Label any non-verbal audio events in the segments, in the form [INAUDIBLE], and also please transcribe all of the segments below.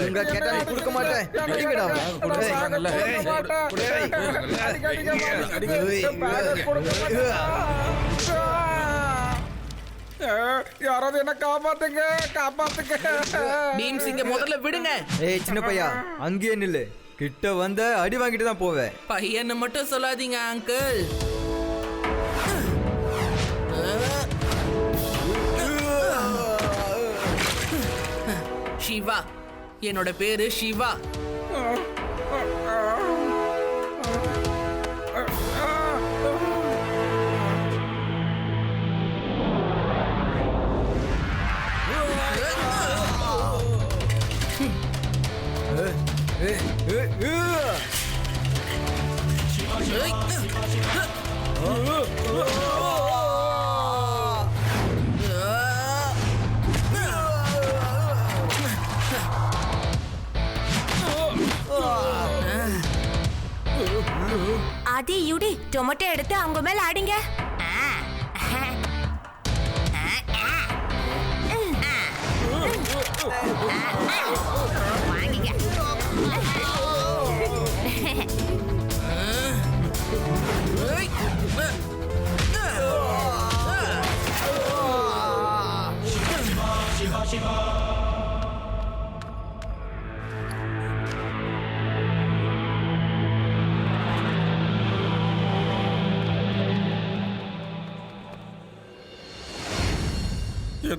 ஒழுங்கா கேட்டா நீ கொடுக்க மாட்டேன் அடிங்கடா ஏய், பேக ஏய், கொடுக்க மாட்டேன். ஏய், அடிக்க, அடிக்க மாட்டேன். ஏய், பேக கொடுக்க மாட்டேன். ஏய், யாராவது என்ன காப்பாத்துங்க காப்பாத்துங்க பீம் சிங்க முதல்ல விடுங்க ஏய் சின்ன பையா அங்கேயே நில்லு கிட்ட வந்த அடி வாங்கிட்டு தான் போவேன் பையன்னு மட்டும் சொல்லாதீங்க அங்கிள் சிவா என்னோட பேரு சிவா மேல அடிங்க வாங்கிங்க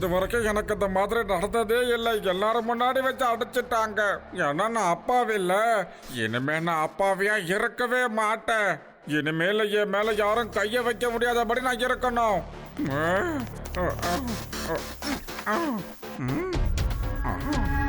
இது வரைக்கும் எனக்கு இந்த மாதிரி நடந்ததே இல்லை. எல்லாரும் முன்னாடி வச்சு அடைச்சிட்டாங்க. ஏன்னா நான் அப்பாவி இல்லை. இனிமே நான் அப்பாவியா இருக்கவே மாட்டேன். இனிமேல என் மேல யாரும் கைய வைக்க முடியாதபடி நான் இருக்கணும். ஆ, ஆ, ஆ, ஆ, ஆ,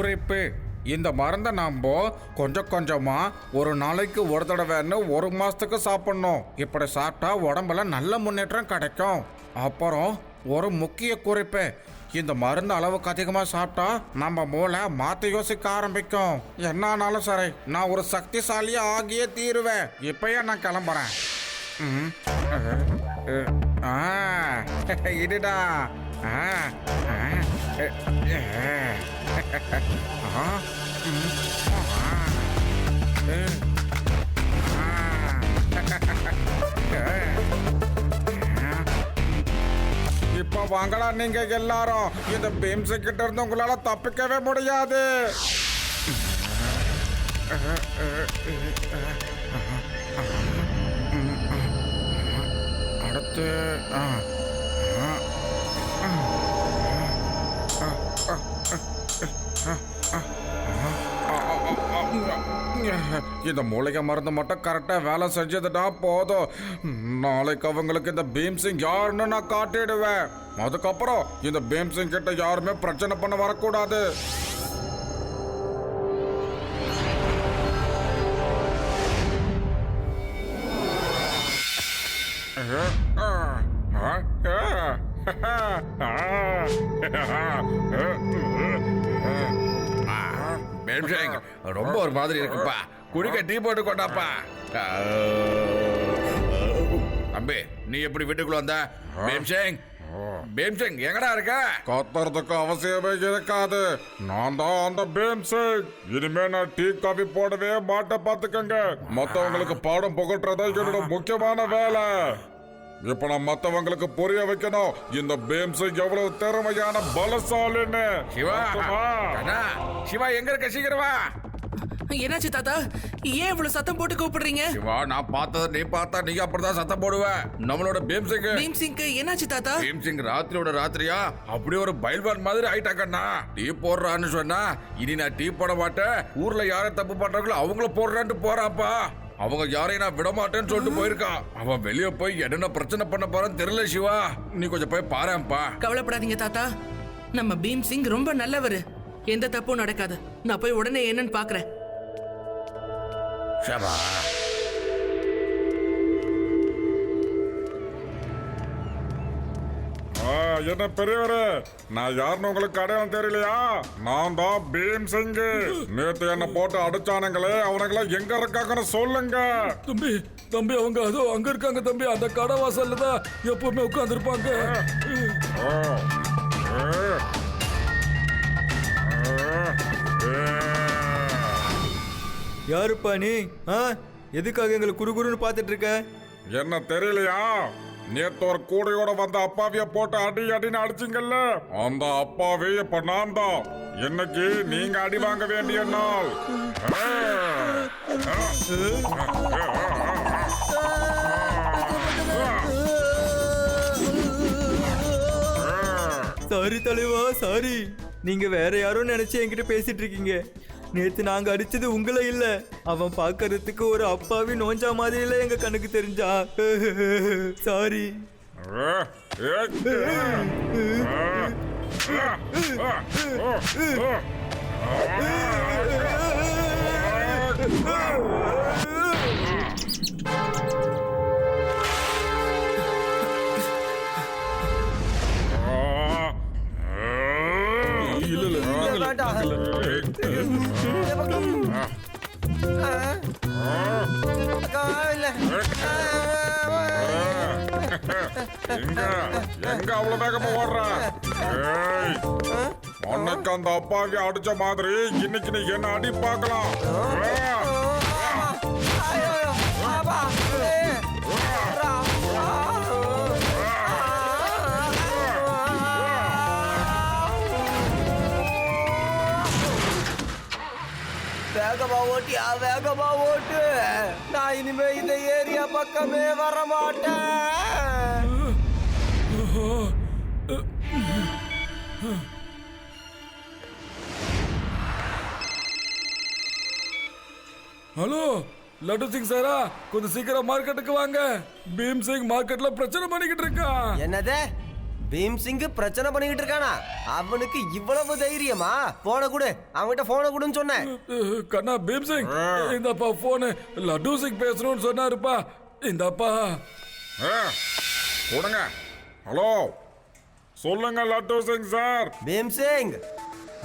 குறிப்பு. இந்த மருந்தை நம்ம கொஞ்சம் கொஞ்சமாக ஒரு நாளைக்கு ஒரு தடவைன்னு ஒரு மாதத்துக்கு சாப்பிட்ணும். இப்படி சாப்பிட்டா உடம்புல நல்ல முன்னேற்றம் கிடைக்கும். அப்புறம் ஒரு முக்கிய குறிப்பு. இந்த மருந்து அளவுக்கு அதிகமாக சாப்பிட்டா நம்ம மூளை மாற்ற யோசிக்க ஆரம்பிக்கும். என்ன ஆனாலும் சரி நான் ஒரு சக்திசாலியாக ஆகியே தீருவேன். இப்பயே நான் கிளம்புறேன். ம். ஆ இதுடா ஆ ஆ இப்ப வாங்கடா நீங்க எல்லாரும். இந்த பீம்ஸ் கிட்ட இருந்து உங்களால தப்பிக்கவே முடியாது. அடுத்து இந்த மூலிகை மருந்து மட்டும் கரெக்டாக வேலை செஞ்சதுன்னா போதும் நாளைக்கு அவங்களுக்கு இந்த பீம்சிங் யாருன்னு நான் காட்டிடுவேன் அதுக்கப்புறம் இந்த பீம்சிங் கிட்ட யாருமே பிரச்சனை பண்ண வரக்கூடாது மேம்சேங் ரொம்ப ஒரு மாதிரி இருக்குப்பா. குடிக்க டீ போட்டு கொண்டாப்பா. தம்பி நீ எப்படி வீட்டுக்குள்ள வந்த? மேம்சேங் மேம்சேங் எங்கடா இருக்க? கத்துறதுக்கு அவசியமே இருக்காது. நான் தான் அந்த பீம்சிங். இனிமே நான் டீ காபி போடவே மாட்டேன் பாத்துக்கங்க. மத்தவங்களுக்கு பாடம் புகட்டுறதா என்னோட முக்கியமான வேலை. இப்ப நான் மத்தவங்களுக்கு புரிய வைக்கணும். இந்த பீம்சிங் எவ்வளவு திறமையான பலசாலின்னு. சிவா? கண்ணா, சிவா எங்க இருக்க? சீக்கிரம். என்னாச்சு தாத்தா? ஏன் இவ்வளவு சத்தம் போட்டு கூப்பிடுறீங்க? சிவா நான் பார்த்தத நீ பார்த்தா நீ அப்படிதான் சத்தம் போடுவ. நம்மளோட பீம் சிங் பீம் சிங்க்கு என்னாச்சு தாத்தா? பீம் சிங் ராத்திரியோட ராத்திரியா? அப்படியே ஒரு பைல்வான் மாதிரி ஆயிட்டாக்கண்ணா டீ போடுறான்னு சொன்னா இனி நான் டீ போட மாட்டேன். ஊர்ல யாரை தப்பு பண்றாங்களோ அவங்கள போடுறான்ட்டு போறாப்பா அவங்க யாரையும் நான் விட மாட்டேன்னு சொல்லிட்டு போயிருக்கான் அவன் வெளியே போய் என்னென்ன பிரச்சனை பண்ண போறான்னு தெரியல சிவா. நீ கொஞ்சம் போய் பாரேன்ப்பா. கவலைப்படாதீங்க தாத்தா. நம்ம பீம் சிங் ரொம்ப நல்லவர். எந்த தப்பும் நடக்காது. நான் போய் உடனே என்னன்னு பாக்குறேன். என்ன பெரியவரே? நான் யாருன்னு உங்களுக்கு அடையாளம் தெரியலையா? நான் தான் பீம் சிங் நேத்து என்ன போட்டு அடிச்சானுங்களே அவனுங்களாம் எங்க இருக்காங்கன்னு சொல்லுங்க. தம்பி தம்பி அவங்க அதோ அங்க இருக்காங்க தம்பி. அந்த கடை வாசல்ல தான் எப்பவுமே. ஆ. ஆ. யாருப்பா நீ? ஆ? எதுக்காக எங்களை குறுகுறுன்னு பார்த்துட்டு இருக்க? என்ன தெரியலையா? நேத்து ஒரு கூடையோட வந்த அப்பாவிய போட்டு அடி அடின்னு அடிச்சிங்கல்ல? அந்த அப்பாவே இப்ப நான் தான். இன்னைக்கு நீங்க அடி வாங்க வேண்டிய நாள். சாரி தலைவா சாரி. நீங்க வேற யாரும் நினைச்சு என்கிட்ட பேசிட்டு இருக்கீங்க. நேத்து நாங்க அடிச்சது உங்களை இல்ல அவன் பார்க்கறதுக்கு ஒரு அப்பாவி நோஞ்சா மாதிரில எங்க கண்ணுக்கு தெரிஞ்சா [LAUGHS] சாரி ஆ. [LAUGHS] [LAUGHS] எங்க எங்க அவ்வளவு வேகமா ஓடுற உனக்கு அந்த அப்பாவி அடிச்ச மாதிரி இன்னைக்கு நீ என்ன அடி பார்க்கலாம்? வேகமா ஓட்டியா வேகமா ஓட்டு. நான் இனிமே இந்த ஏரியா பக்கமே வர மாட்டேன் ஹலோ லட்டு சிங் சாரா கொஞ்சம் சீக்கிரம் மார்க்கெட்டுக்கு வாங்க. பீம் சிங் மார்க்கெட்ல பிரச்சனை பண்ணிக்கிட்டு இருக்கான். என்னது? பீம் சிங் பிரச்சனை பண்ணிக்கிட்டு இருக்கானா? அவனுக்கு இவ்வளவு தைரியமா? போன கொடு. அவன்கிட்ட போன கொடுன்னு சொன்னேன். கண்ணா பீம் சிங் இந்தப்பா போனு லட்டு சிங் பேசணும்னு சொன்னாருப்பா. இந்தப்பா. கொடுங்க. ஹலோ. சொல்லுங்க லட்டு சிங் சார். பீம் சிங்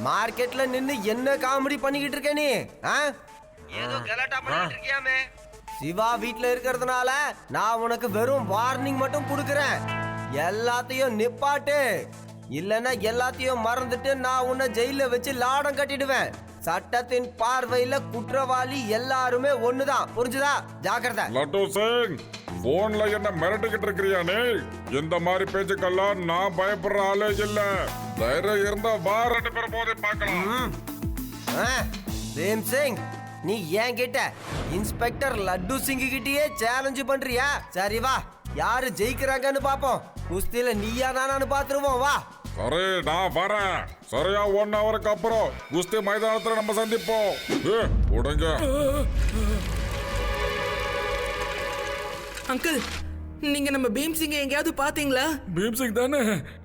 மார்க்கெட்ல நின்னு என்ன காமெடி பண்ணிக்கிட்டு இருக்க நீ? ஆ? ஏதோ கலாட்டா பண்ணிட்டு இருக்கியாமே. சிவா வீட்ல இருக்கிறதுனால நான் உனக்கு வெறும் வார்னிங் மட்டும் கொடுக்கறேன். எல்லாத்தையும் நிப்பாட்டு. இல்லைன்னா எல்லாத்தையும் மறந்துட்டு நான் உன்னை ஜெயில வச்சு லாடம் கட்டிடுவேன். சட்டத்தின் பார்வையில குற்றவாளி எல்லாருமே ஒண்ணுதான். புரிஞ்சுதா? ஜாக்கிரதை. லட்டு சிங் போன்ல என்ன மிரட்டிக்கிட்டு இருக்கிறியா நீ? இந்த மாதிரி பேச்சுக்கெல்லாம் நான் பயப்படுற ஆளே இல்ல. தைரியம் இருந்தா வா ரெண்டு பேரும் போதே பார்க்கலாம். பிரேம் சிங் நீ ஏன் கிட்ட இன்ஸ்பெக்டர் லட்டு சிங் கிட்டயே சேலஞ்சு பண்றியா? சரி வா. யாரு ஜெயிக்கிறாங்கன்னு பாப்போம். குஸ்தியில நீயா நானான்னு பாத்துருவோம் வா. சரி நான் வரேன். சரியா ஒன் ஹவருக்கு அப்புறம் குஸ்தி மைதானத்துல நம்ம சந்திப்போம். ஏ, உடைங்க அங்கிள் நீங்க நம்ம பீம் சிங்கை எங்கேயாவது பாத்தீங்களா? பீம் சிங் தானே?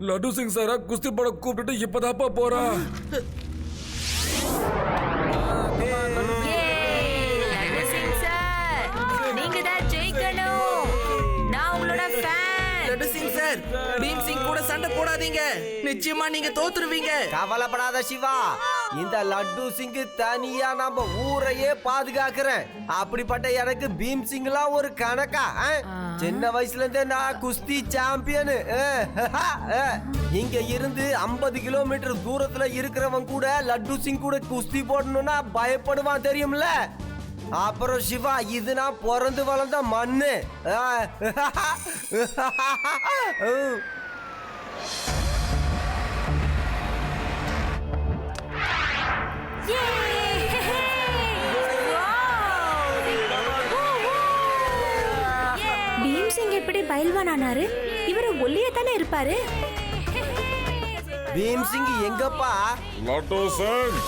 லட்டு சிங் சாரா குஸ்தி போட கூப்பிட்டுட்டு இப்பதாப்பா போறா. போடாதீங்க நிச்சயமா நீங்க தோத்துருவீங்க. கவலைப்படாத சிவா. இந்த லட்டு சிங் தனியா நம்ம ஊரையே பாதுகாக்கிறேன். அப்படிப்பட்ட எனக்கு பீம் சிங்லாம் ஒரு கணக்கா? சின்ன வயசுல இருந்தே நான் குஸ்தி சாம்பியனு இங்க இருந்து 50 கிலோமீட்டர் தூரத்துல இருக்கிறவன் கூட லட்டு சிங் கூட குஸ்தி போடணும்னா பயப்படுவான் தெரியும்ல? அப்புறம் சிவா இது நான் பிறந்து வளர்ந்த மண்ணு பீம்சிங் எப்படி பயில்வான் ஆனாரு இவர் ஒல்லியே தானே இருப்பாரு? பீம்சிங் எங்கப்பா? லட்டு சிங்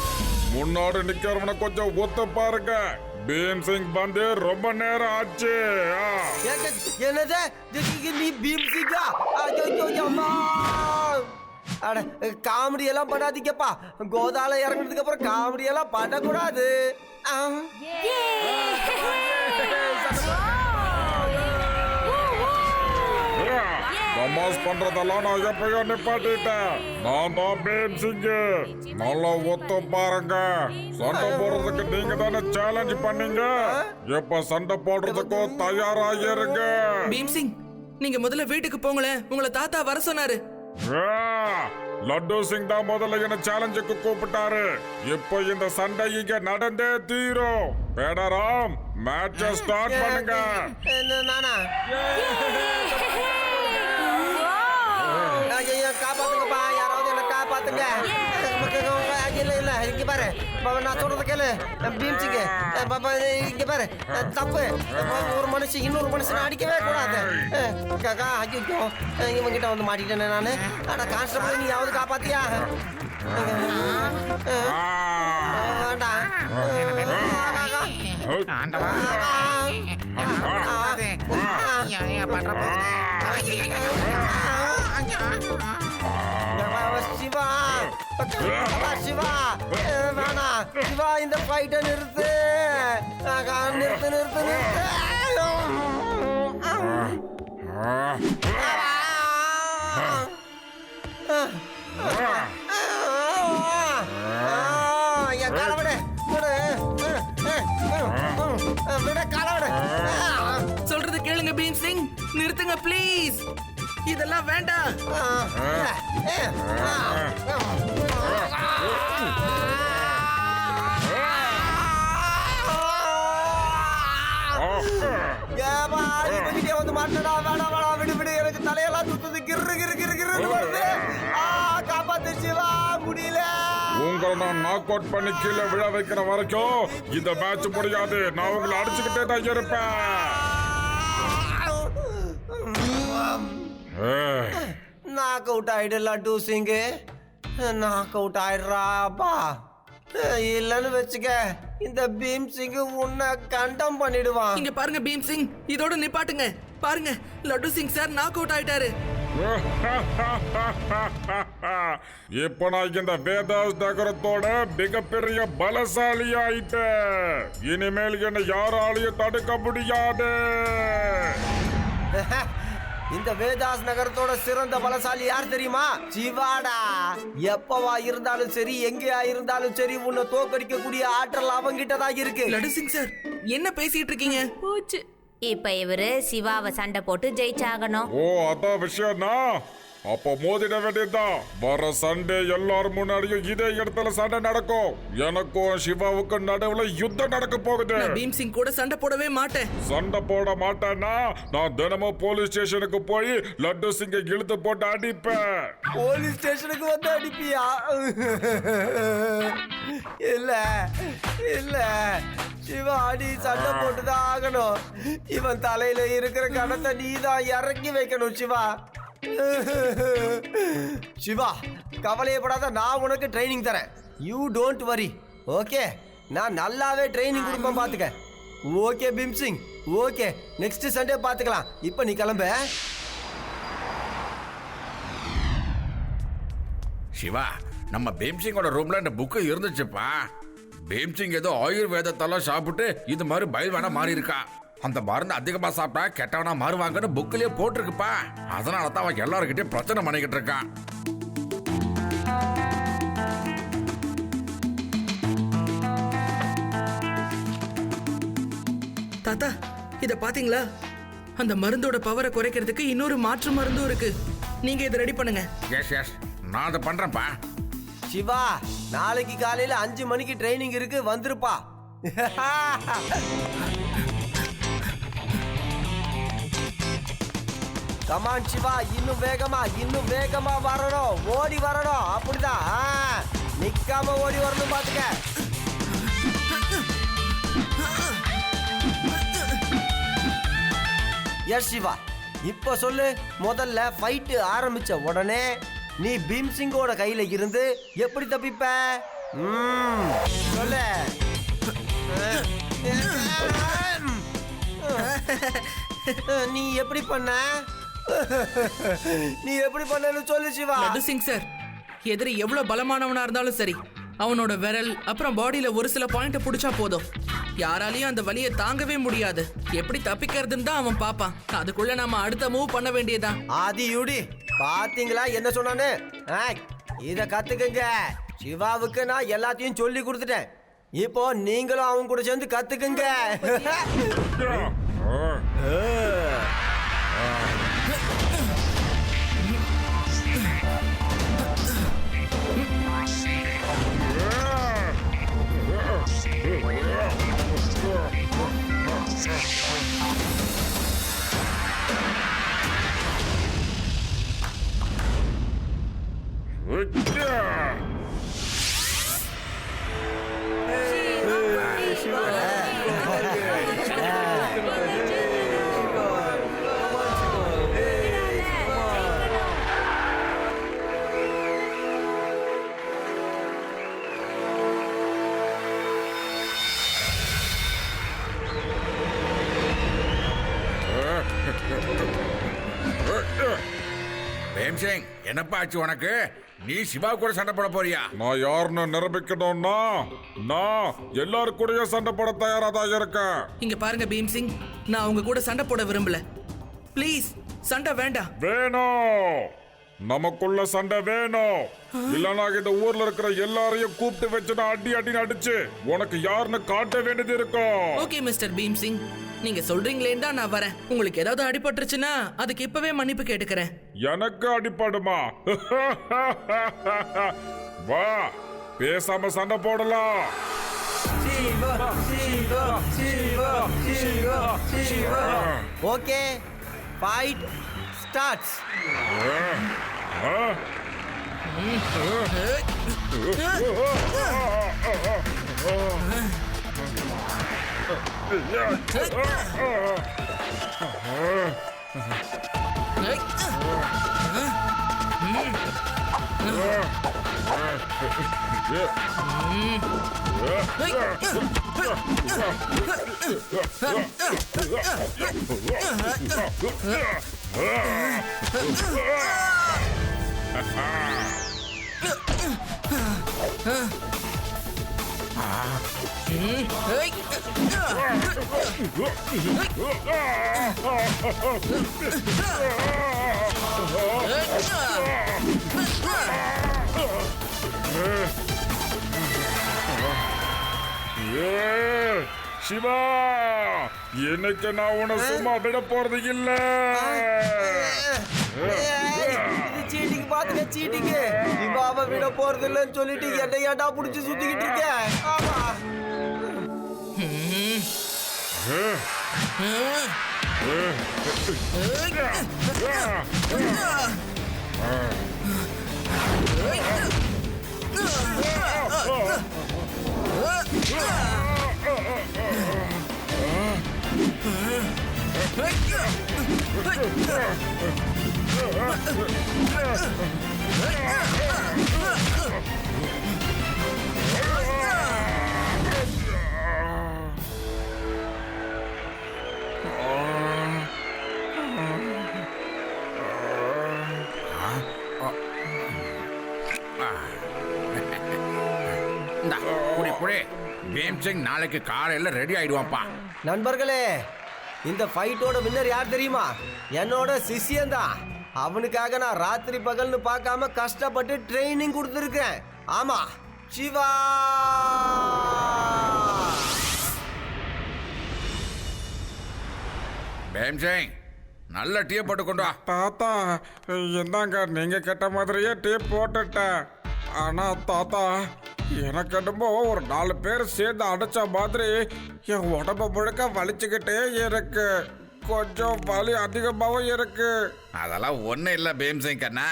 முன்னாடி நிக்கிறவன கொஞ்சம் ஒத்த பாருங்க. பீம் சிங் வந்து ரொம்ப நேரம் ஆச்சு. என்னது? நீ பீம் சிங்கா அம்மா. அட காமெடி எல்லாம் பண்ணாதீங்கப்பா. கோதால இறங்குனதுக்கு அப்புறம் காமெடி எல்லாம் பண்ணக்கூடாது. ஆ. தமாஸ் பண்றதெல்லாம் நான் எப்பயோ நிப்பாட்டிட்டேன். நான் தான் பீம் சிங் நல்லா ஒத்து பாருங்க. சண்டை போடுறதுக்கு நீங்க தானே சேலஞ்ச் பண்ணீங்க? இப்ப சண்டை போடுறதுக்கும் தயாராகிருங்க பீம் சிங் நீங்க முதல்ல வீட்டுக்கு போங்களேன். உங்களை தாத்தா வர சொன்னாரு. ஆ, லட்டு சிங் தான் முதல்ல என்ன சேலஞ்சுக்கு கூப்பிட்டாரு. இப்போ இந்த சண்டை இங்க நடந்தே தீரும். பேடராம் மேட்ச ஸ்டார்ட் பண்ணுங்க. என்ன, நானா? ஐயோ காப்பாத்துங்கப்பா. யாராவது என்ன காப்பாத்துங்க. இல்ல இங்க பாரு பாபா, நான் சொல்றது கேளு பீம் சிங் பாப்பா இங்க பாரு தப்பு ஒரு மனுஷன் இன்னொரு மனுஷனை அடிக்கவே கூடாது காக்கா ஐயோ இவன் கிட்ட வந்து மாட்டிட்டேனே நானு அட கான்ஸ்டபிள் நீயாவது காப்பாத்தியா ஆ, வேண்டாம் சிவா சிவா வேணா சிவா இந்த ஃபைட்டை நிறுத்து. நிறுத்து நிறுத்து நிறுத்து. என் காலை விடு விடு. விடு காலை விடு சொல்றது கேளுங்க பீம் சிங் நிறுத்துங்க ப்ளீஸ் இதெல்லாம் வேண்டாம். வந்து மாட்டடா வேணாம் வேணாம் விடு விடு எனக்கு தலையெல்லாம் சுத்துது. கிரு கிரு கிரு வருது. காப்பாத்து சிவா முடியல. உங்களை நான் நாக் அவுட் பண்ணி கீழே விழ வைக்கிற வரைக்கும் இந்த மேட்ச் முடியாது. நான் உங்களை அடிச்சுக்கிட்டே தான் இருப்பேன். நாக் அவுட் ஆயிடல டூ சிங்கு நாக் அவுட் ஆயிடுறாப்பா இல்லைன்னு வச்சுக்க இந்த பீம் சிங் உன்னை கண்டம் பண்ணிடுவான். இங்க பாருங்க பீம் சிங் இதோட நிப்பாட்டுங்க. பாருங்க Laddu Singh sir knock out ஆயிட்டாரு. இப்ப நான் இந்த வேதாஸ் நகரத்தோட மிகப்பெரிய பலசாலி ஆயிட்டேன். இனிமேல் என்னை யாராலையும் தடுக்க முடியாது. [LAUGHS] இந்த வேதாஸ் நகரத்தோட சிறந்த பலசாலி யார் தெரியுமா? சிவாடா. எப்பவா இருந்தாலும் சரி எங்கேயா இருந்தாலும் சரி உன்னை தோக்கடிக்க கூடிய ஆற்றல் அவங்கிட்ட தான் இருக்கு. லட்டு சிங் சார் என்ன பேசிட்டு இருக்கீங்க? போச்சு. இப்ப இவரு சிவாவை சண்டை போட்டு ஜெயிச்சாகணும். ஓ அதான் விஷயம்னா அப்போ மோதிட வேண்டியதுதான். வர சண்டே எல்லாரும் முன்னாடியும் இதே இடத்துல சண்டை நடக்கும். எனக்கும் சிவாவுக்கும் நடுவுல யுத்தம் நடக்க போகுது. பீம் சிங் கூட சண்டை போடவே மாட்டேன். சண்டை போட மாட்டேன்னா நான் தினமும் போலீஸ் ஸ்டேஷனுக்கு போய் லட்டு சிங்கை இழுத்து போட்டு அடிப்பேன். போலீஸ் ஸ்டேஷனுக்கு வந்து அடிப்பியா? இல்ல இல்ல. சிவா அடி சண்டை போட்டுதான் ஆகணும். இவன் தலையில இருக்கிற கணத்தை நீ தான் இறக்கி வைக்கணும் சிவா. [LAUGHS] சிவா கவலையப்படாத நான் உனக்கு ட்ரைனிங் தரேன். யூ டோன்ட் வரி ஓகே நான் நல்லாவே ட்ரைனிங் கொடுப்பேன் பார்த்துக்க okay Bhimsingh okay next Sunday பார்த்துக்கலாம் இப்போ நீ கிளம்ப. சிவா நம்ம பீம்சிங்கோட ரூம்ல இந்த புக்கு இருந்துச்சுப்பா. பீம்சிங் ஏதோ ஆயுர்வேதத்தெல்லாம் சாப்பிட்டு இது மாதிரி பயில்வானா மாறி இருக்கா அந்த மருந்து அதிகமா சாப்பிட்டா கெட்டவனா மாறுவாங்கன்னு புக்கிலேயே போட்டிருக்குப்பா. அதனால தான் அவன் எல்லாருக்கிட்டையும் பிரச்சனை பண்ணிக்கிட்டு இருக்கான். தாத்தா இத பாத்தீங்களா? அந்த மருந்தோட பவரை குறைக்கிறதுக்கு இன்னொரு மாற்று மருந்தும் இருக்கு. நீங்க இதை ரெடி பண்ணுங்க. எஸ் எஸ் நான் அதை பண்றேன்ப்பா. சிவா நாளைக்கு காலையில அஞ்சு மணிக்கு ட்ரைனிங் இருக்கு வந்துருப்பா. [LAUGHS] கமான் சிவா இன்னும் வேகமா இன்னும் வேகமா வரணும். ஓடி வரணும். அப்படிதான். நிக்காம ஓடி வரணும் பாத்துக்க. எஸ் சிவா இப்ப சொல்லு முதல்ல ஃபைட்டு ஆரம்பிச்ச உடனே நீ பீம் சிங்கோட கையில இருந்து எப்படி தப்பிப்ப? ம், சொல்லு. [LAUGHS] நீ எப்படி பண்ண? [LAUGHS] நீ எப்படி பண்ணன்னு சொல்லு சிவா. லட்டு சிங் சார் எதிரி எவ்வளவு பலமானவனா இருந்தாலும் சரி அவனோட விரல் அப்புறம் பாடியில ஒரு சில பாயிண்ட புடிச்சா போதும். யாராலையும் அந்த வலியை தாங்கவே முடியாது. எப்படி தப்பிக்கிறதுன்னு தான் அவன் பாப்பான் அதுக்குள்ள நாம அடுத்த மூவ் பண்ண வேண்டியதா ஆதி யூடி பாத்தீங்களா என்ன சொன்னானு ஆ, இத கத்துக்குங்க. சிவாவுக்கு நான் எல்லாத்தையும் சொல்லி கொடுத்துட்டேன். இப்போ நீங்களும் அவன் கூட சேர்ந்து கத்துக்குங்க. [LAUGHS] என்னப்பா ஆச்சு உனக்கு? நீ சிவா கூட சண்டை போட போறியா? நான் யாருன்னு நிரூபிக்கணும்னா நான் எல்லாரு கூடயும் சண்டை போட தயாரா தான் இருக்கேன். இங்க பாருங்க பீம் சிங் நான் அவங்க கூட சண்டை போட விரும்பல. ப்ளீஸ் சண்டை வேண்டாம். வேணும். நமக்குள்ள சண்டை வேணும் இல்லனா இந்த ஊர்ல இருக்கிற எல்லாரையும் கூப்பிட்டு வச்சு நான் அடி அடின்னு அடிச்சு உனக்கு யாருன்னு காட்ட வேண்டியது இருக்கும் ஓகே மிஸ்டர் பீம் சிங் நீங்க சொல்றீங்களேன்னு தான் நான் வரேன். உங்களுக்கு ஏதாவது அடிபட்டுருச்சுன்னா அதுக்கு இப்பவே மன்னிப்பு கேட்டுக்கிறேன். எனக்கு அடிப்படுமா? [LAUGHS] வா பேசாம சண்டை போடலாம். ஓகே ஃபைட் ஸ்டார்ட்ஸ் ஏ, சிவா இன்னைக்கு நான் உன்னை சும்மா விட போறது இல்லை? இது சீட்டிங் பாத்துக்க சீட்டிங் சிவாவை விட போறது இல்லைன்னு சொல்லிட்டு என்னை ஏன்டா புடிச்சு சுத்திக்கிட்டு இருக்க ஆமா இந்தா, குடி குடி பீம்சிங் நாளைக்கு காலையில ரெடி ஆயிடுவான்ப்பா. நண்பர்களே இந்த ஃபைட்டோட வின்னர் யார் தெரியுமா? என்னோட சிஷியன் தான் அவனுக்காக நான் ராத்திரி பகல்னு பார்க்காம கஷ்டப்பட்டு ட்ரைனிங் கொடுத்துருக்கேன் ஆமா சிவா! பீம்சிங் நல்ல டீ போட்டு கொண்டு வா. தாத்தா இந்தாங்க நீங்க கேட்ட மாதிரியே டீ போட்டுட்டேன். ஆனா தாத்தா எனக்கு என்னமோ ஒரு நாலு பேர் சேர்ந்து அடிச்ச மாதிரி என் உடம்ப முழுக்க வலிச்சுக்கிட்டே இருக்கு. கொஞ்சம் வலி அதிகமாவும் இருக்கு. அதெல்லாம் ஒண்ணும் இல்ல பீம்சிங் கண்ணா.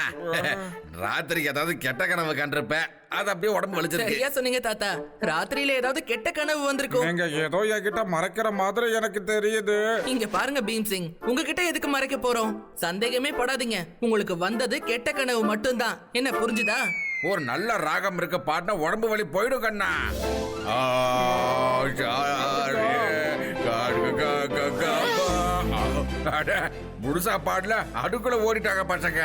ராத்திரிக்கு ஏதாவது கெட்ட கனவு கண்டிருப்பேன் அது அப்படியே உடம்பு வலிச்சிருக்கு. சரியா சொன்னீங்க தாத்தா. ராத்திரியில ஏதாவது கெட்ட கனவு வந்திருக்கும். நீங்க ஏதோ என்கிட்ட மறைக்கிற மாதிரி எனக்கு தெரியுது. இங்க பாருங்க பீம் சிங் உங்ககிட்ட எதுக்கு மறைக்க போறோம்? சந்தேகமே படாதீங்க. உங்களுக்கு வந்தது கெட்ட கனவு மட்டும்தான். என்ன புரிஞ்சுதா? ஒரு நல்ல ராகம் இருக்க பாட்டினா உடம்பு வலி போயிடும் கண்ணா. ஆ, அட முழுசா பாடல அதுக்குள்ள ஓடிட்டாங்க பசங்க.